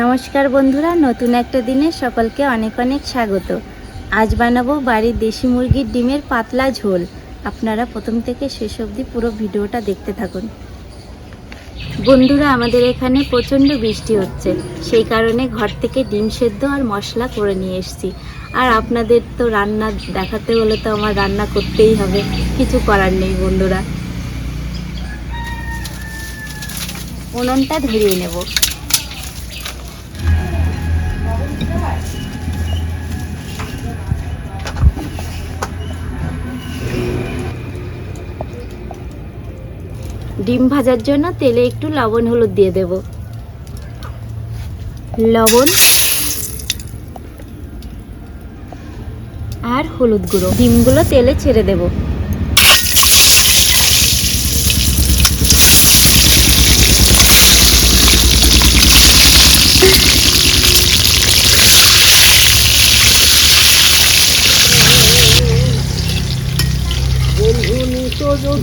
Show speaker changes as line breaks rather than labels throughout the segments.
নমস্কার বন্ধুরা, নতুন একটা দিনে সকলকে অনেক অনেক স্বাগত। আজ বানাবো বাড়ির দেশি মুরগির ডিমের পাতলা ঝোল। আপনারা প্রথম থেকে শেষ অবধি পুরো ভিডিওটা দেখতে থাকুন। বন্ধুরা, আমাদের এখানে প্রচণ্ড বৃষ্টি হচ্ছে। সেই কারণে ঘর থেকে ডিম সেদ্ধ আর মশলা করে নিয়ে এসেছি। আর আপনাদের তো রান্না দেখাতে হলে তো আমার রান্না করতেই হবে। কিছু করার নেই বন্ধুরা। উনুনটা ধরিয়ে নেব। ডিম ভাজার জন্য তেলে একটু লবণ হলুদ দিয়ে দেব। লবণ আর হলুদ গুঁড়ো। ডিমগুলো তেলে ছেড়ে দেব।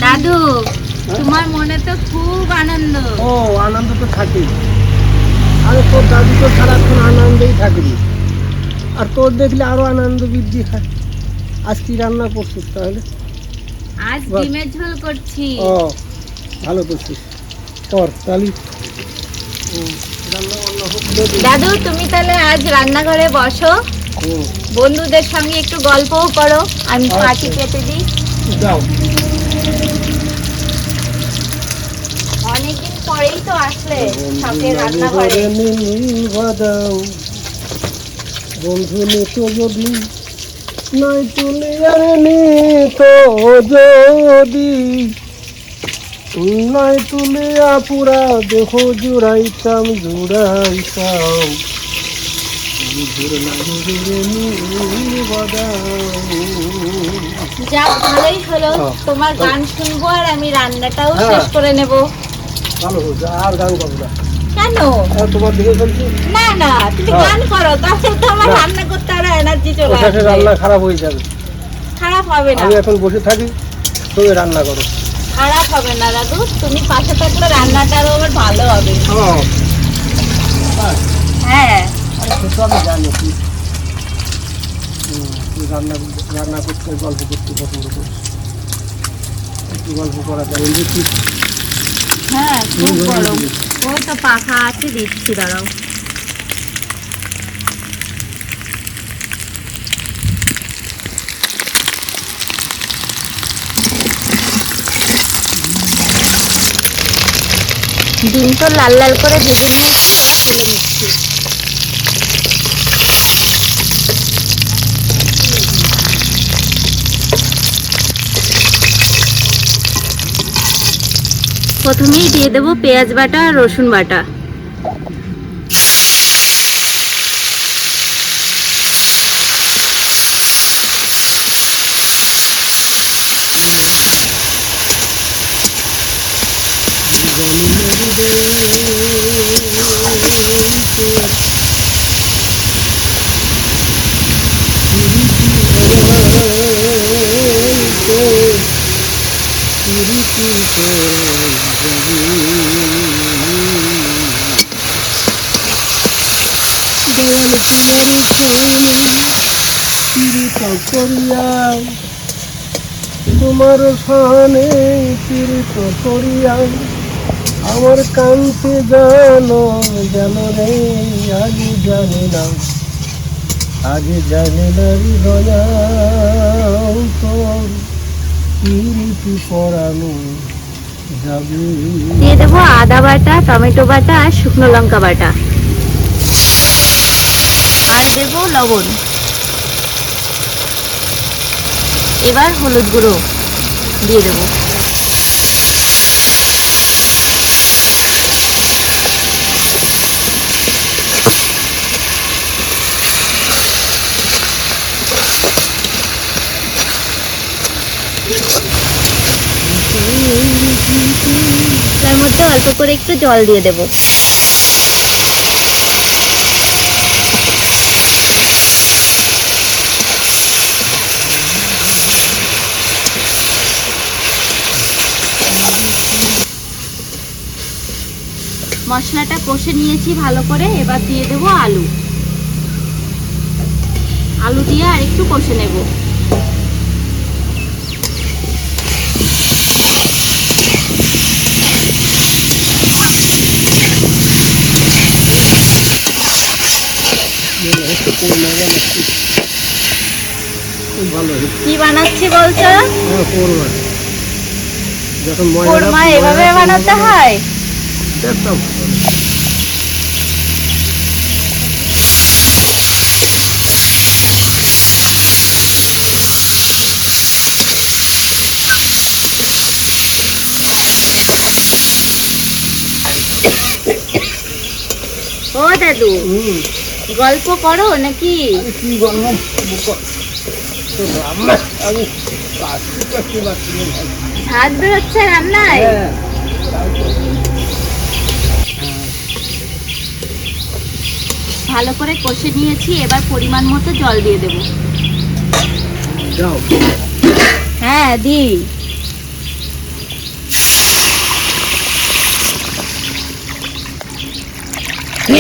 দাদু তোমার মনে তো খুব আনন্দ।
ও আনন্দ তো আরে তোর দাদু তো সারাক্ষণ আনন্দেই থাকবি। আর তোর দেখলে আরও আনন্দ বৃদ্ধি হয়। আজ কি রান্না করছিস তাহলে?
আজ ডিমের ঝোল করছি।
ও ভালো করছিস। কর তাহলে।
দাদু তুমি তাহলে আজ রান্নাঘরে বসো। বন্ধুদের সঙ্গে একটু গল্পও করো। আমি
আচ্ছা।
পাটি পেতে দিই।
যাও।
অনেকদিন তো আসলে শখের রান্নাঘরে
বাদাও বন্ধু নিত যদি নয় তুলে আর নিত যদি নয় জুড়াইতাম জুড়াইতাম
যাক ভালোই হলো। তোমার গান শুনব আর আমি রান্নাটাও
হ্যাঁ।
শেষ করে নেব
ভালো হয়েছে আর গান গাবো না।
কেন?
তোমার দিকে চলছি
না না তুমি
হ্যাঁ।
গান করো তাহলে তো আমার রান্না করতে আরও এনার্জি চলে আসবে।
রান্না খারাপ হয়ে যাবে।
খারাপ হবে না।
আমি এখন বসে থাকি তুমি রান্না করো।
খারাপ হবে না দাদু। তুমি পাশে থাকলে রান্নাটা আরও আমার ভালো হবে। হ্যাঁ।
সে তো আমি জানি রান্না রান্না করতে গল্প করতে পছন্দ একটু গল্প করা যায়
হ্যাঁ খুব গরম। ওই তো পাখা আছে দিচ্ছি দাঁড়াও। ডিম তো লাল লাল করে ভেজে নিয়েছি এবার তুলে নিচ্ছি। প্রথমেই দিয়ে দেবো পেঁয়াজ বাটা আর রসুন বাটা
জানি না রে, প্রীতি হারাইতে, প্রীতি তোমার সহনে পীড়িত করিয়া আমার কান্তি জানো জানো রে আগে জানি না আগে জানি না হৃদয়াও তোর পীড়িতি যাবে
দিয়ে দেবো আদা বাটা, টমেটো বাটা আর শুকনো লঙ্কা বাটা। লবণ। এবার হলুদ গুঁড়ো দিয়ে দেবো। তার মধ্যে অল্প করে একটু জল দিয়ে দেবো। মশলাটা কষে নিয়েছি ভালো করে এবার দিয়ে দেবো আলু। আলু দিয়ে আর একটু কষে নেব। কি বানাচ্ছি বলছো?
হ্যাঁ কোরমা।
এভাবে বানাতে হয়? ও দাদু
হুম।
গল্প করো নাকি?
কি বললাম তো রান্না আমি কাশি কাশি বাচ্চি
ঝাঁজ বেরোচ্ছে রান্নায়?
হ্যাঁ।
ভালো করে কষে নিয়েছি এবার পরিমাণ মতো জল দিয়ে দেবো। হ্যাঁ দি।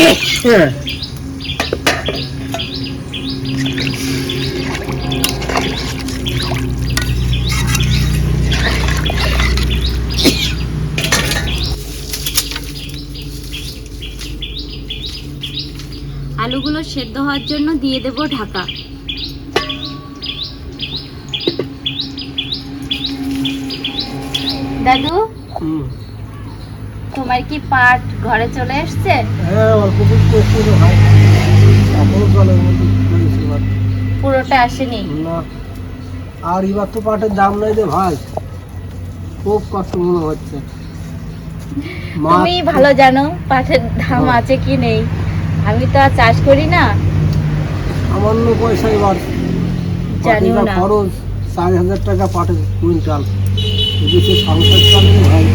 আলুগুলো সেদ্ধ হওয়ার জন্য দিয়ে দেব ঢাকা। দাদু?
হুম।
তোমার কি পাট ঘরে চলে এসছে?
হ্যাঁ অল্প কিছু হয়।
পুরোটা আসেনি?
না। আর এবার তো পাটের দাম নাই রে ভাই। খুব কষ্ট মনে হচ্ছে।
তুমি ভালো জানো পাটের দাম
হ্যাঁ।
আছে কি নেই। আমি তো আর চাষ করি না।
সামান্য পয়সা এবার।
জানিও না।
খরচ চার হাজার টাকা পাটের কুইন্টাল। এদিকে সংসার চলে রে ভাই।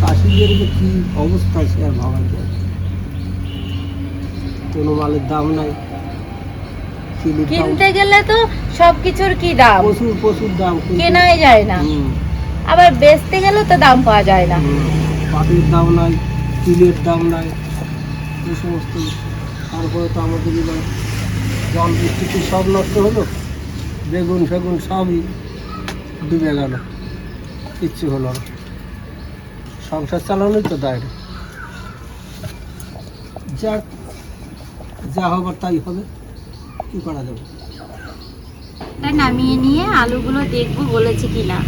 চাষিদের যে কি অবস্থা সে আর ভাবা যায় কোনো মালের দাম নাই।
কিনতে গেলে তো সবকিছুর কি দাম?
প্রচুর প্রচুর দাম।
কেনাই যায় না। আবার বেচতে গেলেও তো দাম পাওয়া যায় না।
পাটের দাম নাই তিলের দাম নাই এই সমস্ত তারপরে তো আমাদের এবার জল বৃষ্টিতে সব নষ্ট হলো। বেগুন ফেগুন সবই ডুবে গেল। কিচ্ছু হলো না। সংসার চালানোই তো দায়। যাক যা হবার তাই হবে। কি করা যাবে?
তাই নামিয়ে নিয়ে আলুগুলো দেখব বলেছে কিনা।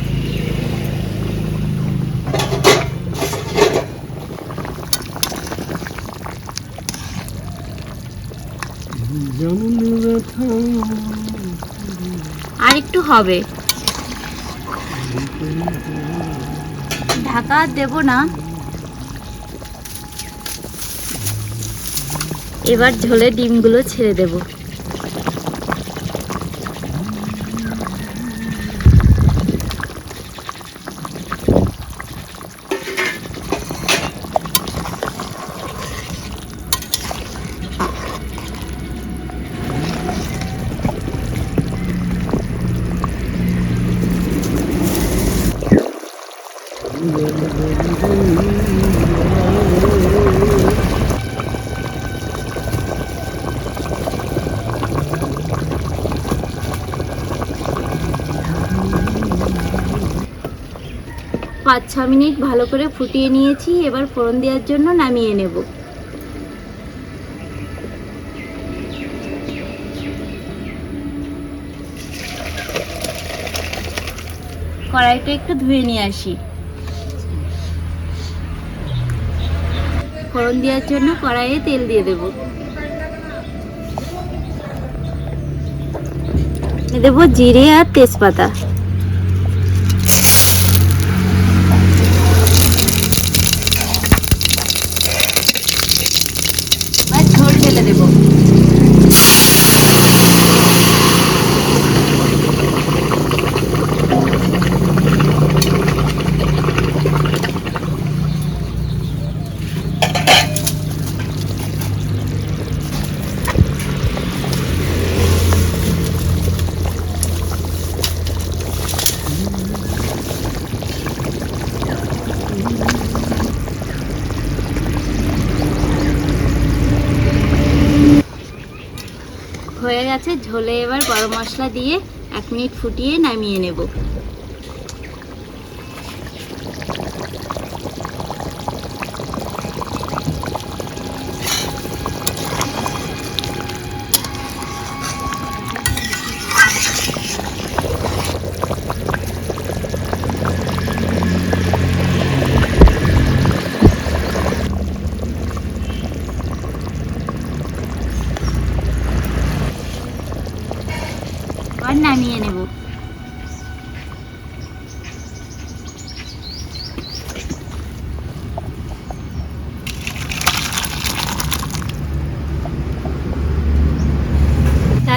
আর একটু হবে। ঢাকা দেব না। এবার ঝোলে ডিমগুলো ছেড়ে দেব। পাঁচ ছ মিনিট ভালো করে ফুটিয়ে নিয়েছি, এবার ফোড়ন দেওয়ার জন্য নামিয়ে নেব। কড়াইটা একটু ধুয়ে নিয়ে আসি। ফোড়ন দেওয়ার জন্য কড়াইয়ে তেল দিয়ে দেব। দেবো জিরে আর তেজপাতা। হয়ে গেছে ঝোলে এবার গরম মশলা দিয়ে এক মিনিট ফুটিয়ে নামিয়ে নেব।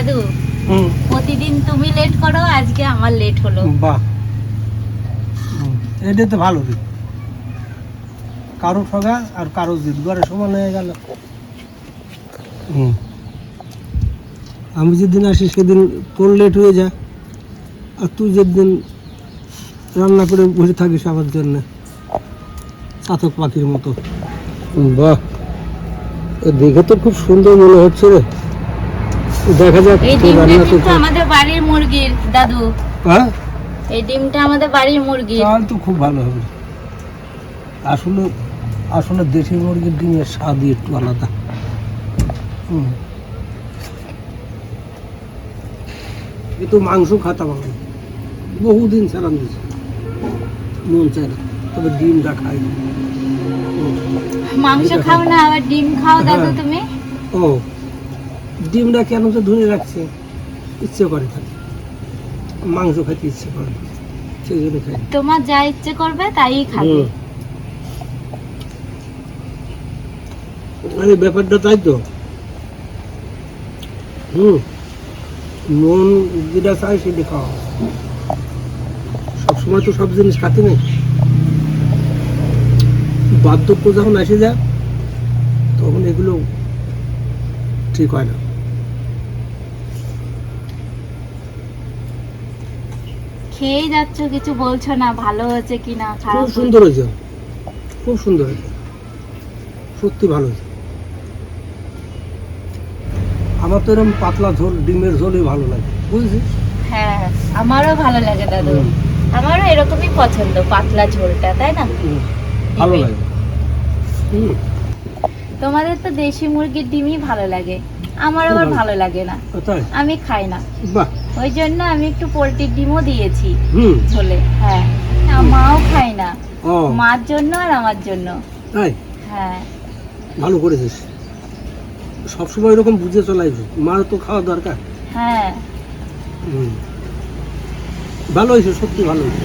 দাদু প্রতিদিন তুমি লেট করো আজকে আমার লেট হলো।
বাহ। এটা তো ভালো দিক। কারও ঠগা আর কারও জিত ঘরে সমান হয়ে গেল। হুম। আমি যেদিন আসি সেদিন তোর লেট হয়ে যায়। আর তুই যেদিন রান্না করে বসে থাকিস আমার জন্য। চাতক পাখির মতো। বাহ। দেখে তো খুব সুন্দর মনে হচ্ছে রে। দেখা যাক
এই ডিমটা কিন্তু আমাদের বাড়ির মুরগির দাদু।
হ্যাঁ?
এই ডিমটা আমাদের বাড়ির মুরগির।
তাহলে তো খুব ভালো হবে। আসলে আসলে দেশি মুরগির ডিমের স্বাদই একটু আলাদা। হুম। এ তো মাংস খাতাম আমি। বহুদিন ছাড়ান দিয়েছি মন চায় না তবে ডিমটা খাই।
মাংস খাও না আবার ডিম খাও দাদু
হ্যাঁ।
তুমি?
ও। ডিমটা কেন তো ধরে রাখছে? ইচ্ছে করে খাই মাংস খেতে ইচ্ছে করে। সেই জন্য খাই
তোমার যা ইচ্ছে করবে তাই খাবে।
আরে ব্যাপারটা তাই তো। হুম। মন যেটা চাই সেটা খাওয়া সবসময় তো সব জিনিস খাতে নেই। বার্ধক্য যখন এসে যায় তখন এগুলো ঠিক হয় না।
খেয়েই যাচ্ছ কিছু বলছো না ভালো হয়েছে কি না?
খুব সুন্দর হয়েছে? খুব সুন্দর হয়েছে। সত্যি ভালো হয়েছে। আমার তো এরকম পাতলা ঝোল ডিমের ঝোলই ভালো লাগে। বুঝেছিস?
হ্যাঁ আমারও ভালো লাগে দাদু। আমারও এরকমই পছন্দ পাতলা ঝোলটা তাই না?
ভালো লাগে।
তোমাদের তো দেশি মুরগির ডিমই ভালো লাগে। আমার আবার
ভালো।
ভালো লাগে না। আমি খাই না।
বাহ।
ওই জন্য আমি একটু পোলট্রির ডিমও দিয়েছি
হুম।
ঝোলে হ্যাঁ। না, মাও খায় না।
ও।
মার জন্য আর আমার জন্য।
তাই?
হ্যাঁ।
ভালো করেছিস। সবসময় এরকম বুঝে চলাই মার তো খাওয়া দরকার।
হ্যাঁ।
হুম। ভালো হয়েছে সত্যি ভালো হয়েছে।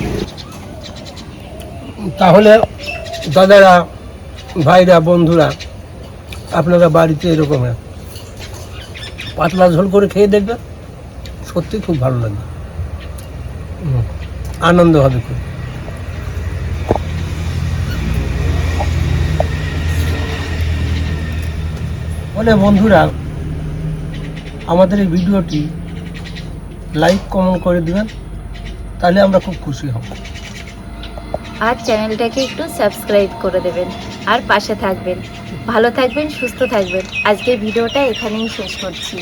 তাহলে দাদারা ভাইরা বন্ধুরা আপনারা বাড়িতে এরকম পাতলা ঝোল করে খেয়ে দেখবেন। সত্যি খুব ভালো লাগবে। আনন্দ হবে খুব। বলে বন্ধুরা আমাদের এই ভিডিওটি লাইক কমেন্ট করে দিবেন তাহলে আমরা খুব খুশি হব।
আর চ্যানেলটাকে একটু সাবস্ক্রাইব করে দেবেন আর পাশে থাকবেন। ভালো থাকবেন সুস্থ থাকবেন। আজকের ভিডিওটা এখানেই শেষ করছি।